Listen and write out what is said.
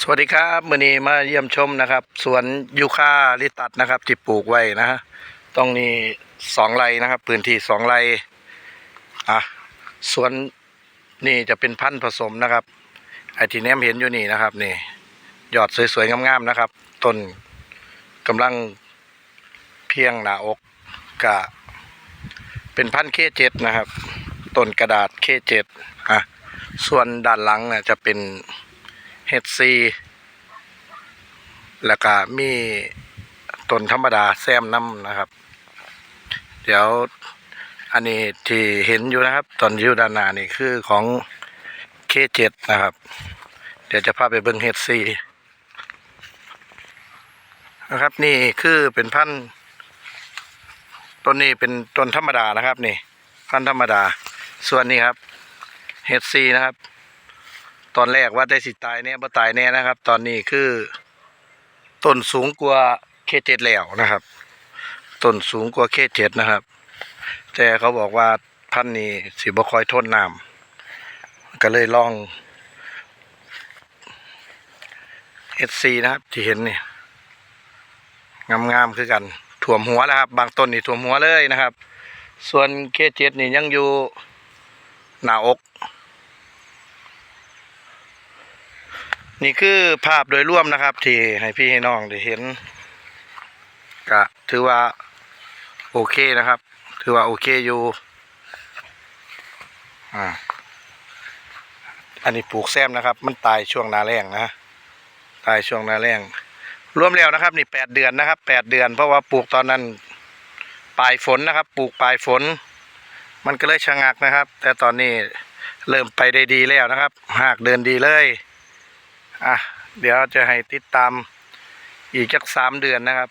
สวัสดีครับมื่อนี้มาเยี่ยมชมนะครับ สวนยูคาลิตัดนะครับ ที่ปลูกไว้นะฮะต้องนี่สองไร่นะครับ พื้นที่สองไร่อะสวนนี่จะเป็นพันธุ์ผสมนะครับ ไอที่แนมเห็นอยู่นี่นะครับ นี่ยอดสวยๆงามๆนะครับต้นกำลังเพียงหนาอกกะเป็นพันธุ์เคเจ็ดนะครับต้นกระดาษเคเจ็ดอะส่วนด้านหลังน่ะจะเป็น เห็ดซีแล้วก็มีต้นธรรมดาแซมน้ำนะครับ เดี๋ยวอันนี้ที่เห็นอยู่นะครับ ตอนอยู่ด้านหน้านี่คือของเคเจ็ดนะครับ เดี๋ยวจะพาไปเบิ่งเห็ดซีนะครับนี่คือเป็นพันต้นนี้เป็นต้นธรรมดานะครับนี่พันธุ์ธรรมดา ส่วนนี้ครับเห็ดซีนะครับ ตอนแรกว่าได้สิตายแน่บ่ตายแน่นะครับ ตอนนี้คือต้นสูงกว่าเคเจ็ดแล้วนะครับต้นสูงกว่าเคเจ็ดนะครับ แต่เขาบอกว่าพันนี้สิบ่คอยทนน้ำก็เลยลองเอซีนะครับ ที่เห็นนี่งามๆคือกันถ่วมหัวแล้วครับ บางต้นนี่ถ่วมหัวเลยนะครับ ส่วนเคเจ็ดนี่ยังอยู่หน้าอก นี่คือภาพโดยรวมนะครับ ที่ให้พี่ให้น้องได้เห็นก็ถือว่าโอเคนะครับ ถือว่าโอเคอยู่อ่าอันนี้ปลูกแซมนะครับ มันตายช่วงนาแรงนะตายช่วงนาแรงรวมแล้วนะครับ นี่แปดเดือนนะครับแปดเดือน เพราะว่าปลูกตอนนั้นปลายฝนนะครับ ปลูกปลายฝน มันก็เลยชะงักนะครับ แต่ตอนนี้เริ่มไปได้ดีแล้วนะครับ หากเดินดีเลย อะ เดี๋ยวจะให้ติดตามอีกสักสามเดือนนะครับ